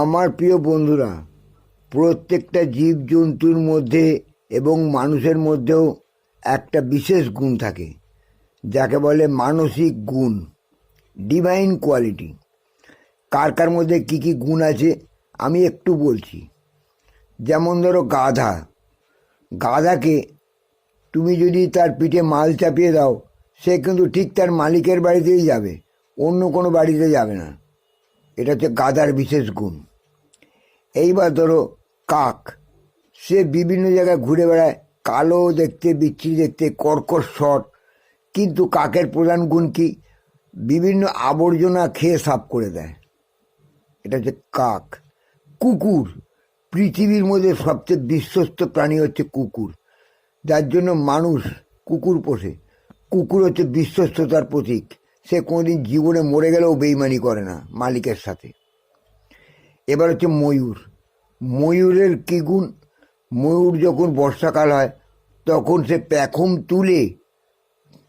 আমার প্রিয় বন্ধুরা, প্রত্যেকটা জীবজন্তুর মধ্যে এবং মানুষের মধ্যেও একটা বিশেষ গুণ থাকে, যাকে বলে মানসিক গুণ ডিভাইন কোয়ালিটি কার কার মধ্যে কী কী গুণ আছে, আমি একটু বলছি। যেমন ধরো গাধা, গাধাকে তুমি যদি তার পিঠে মাল চাপিয়ে দাও, সে কিন্তু ঠিক তার মালিকের বাড়িতেই যাবে, অন্য কোনো বাড়িতে যাবে না। এটা হচ্ছে গাধার বিশেষ গুণ। এইবার ধরো কাক, সে বিভিন্ন জায়গায় ঘুরে বেড়ায়, কালো দেখতে, বিচ্ছিরি দেখতে, কর্কশ শট। কিন্তু কাকের প্রধান গুণ কি? বিভিন্ন আবর্জনা খেয়ে সাফ করে দেয়। এটা হচ্ছে কাক। কুকুর, পৃথিবীর মধ্যে সবচেয়ে বিশ্বস্ত প্রাণী হচ্ছে কুকুর। যার জন্য মানুষ কুকুর পোষে। কুকুর হচ্ছে বিশ্বস্ততার প্রতীক। সে কোনোদিন জীবনে মরে গেলেও বেইমানি করে না মালিকের সাথে। এবার হচ্ছে ময়ূর। ময়ূরের কী গুণ ময়ূর যখন বর্ষাকাল হয়, তখন সে প্যাখম তুলে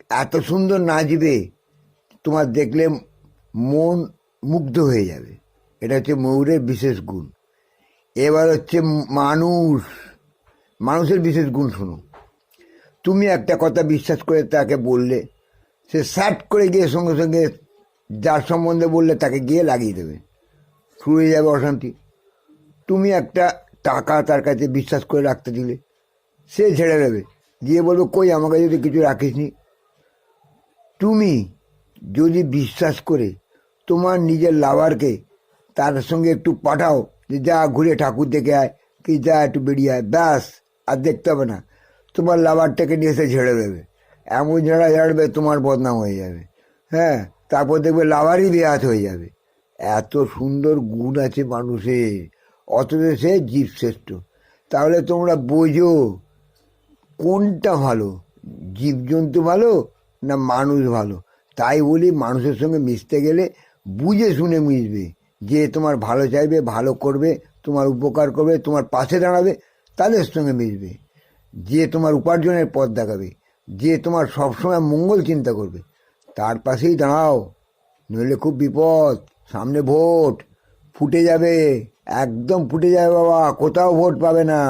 এত সুন্দর নাচবে, তোমার দেখলে মন মুগ্ধ হয়ে যাবে। এটা হচ্ছে ময়ূরের বিশেষ গুণ। এবার হচ্ছে মানুষ। মানুষের বিশেষ গুণ শুনো তুমি একটা কথা বিশ্বাস করে তাকে বললে সে সাট করে গিয়ে সঙ্গে সঙ্গে যার সম্বন্ধে বললে তাকে গিয়ে লাগিয়ে দেবে। শুরু হয়ে যাবে অশান্তি। তুমি একটা টাকা তার কাছে বিশ্বাস করে রাখতে দিলে। সে ছেড়ে দেবে। দিয়ে বলব, কই, আমাকে যদি কিছু রাখিসনি? তুমি যদি বিশ্বাস করে তোমার নিজের লাভারকে তার সঙ্গে একটু পাঠাও, যে যা ঘুরে ঠাকুর দেখে আয়, কি যা একটু বেরিয়ে আয়, ব্যাস, আর দেখতে হবে না। তোমার লাভারটাকে নিয়ে এসে ঝেড়ে দেবে। এমন ঝেড়া ঝাড়বে তোমার বদনাম হয়ে যাবে। হ্যাঁ তারপর দেখবে লাভারই বেহাত হয়ে যাবে। এত সুন্দর গুণ আছে মানুষের, অথচ সে জীবশ্রেষ্ঠ। তাহলে তোমরা বোঝো কোনটা ভালো, জীবজন্তু ভালো না মানুষ ভালো? তাই বলি মানুষের সঙ্গে মিশতে গেলে বুঝে শুনে মিশবে, যে তোমার ভালো চাইবে, ভালো করবে, তোমার উপকার করবে, তোমার পাশে দাঁড়াবে, তাদের সঙ্গে মিশবে। যে তোমার উপার্জনের পথ দেখাবে। যে তোমার সবসময় মঙ্গল চিন্তা করবে। তার পাশেই দাঁড়াও, নইলে খুব বিপদ, সামনে ভোট, ফুটে যাবে, একদম ফুটে যাবে বাবা, কোথাও ভোট পাবে না।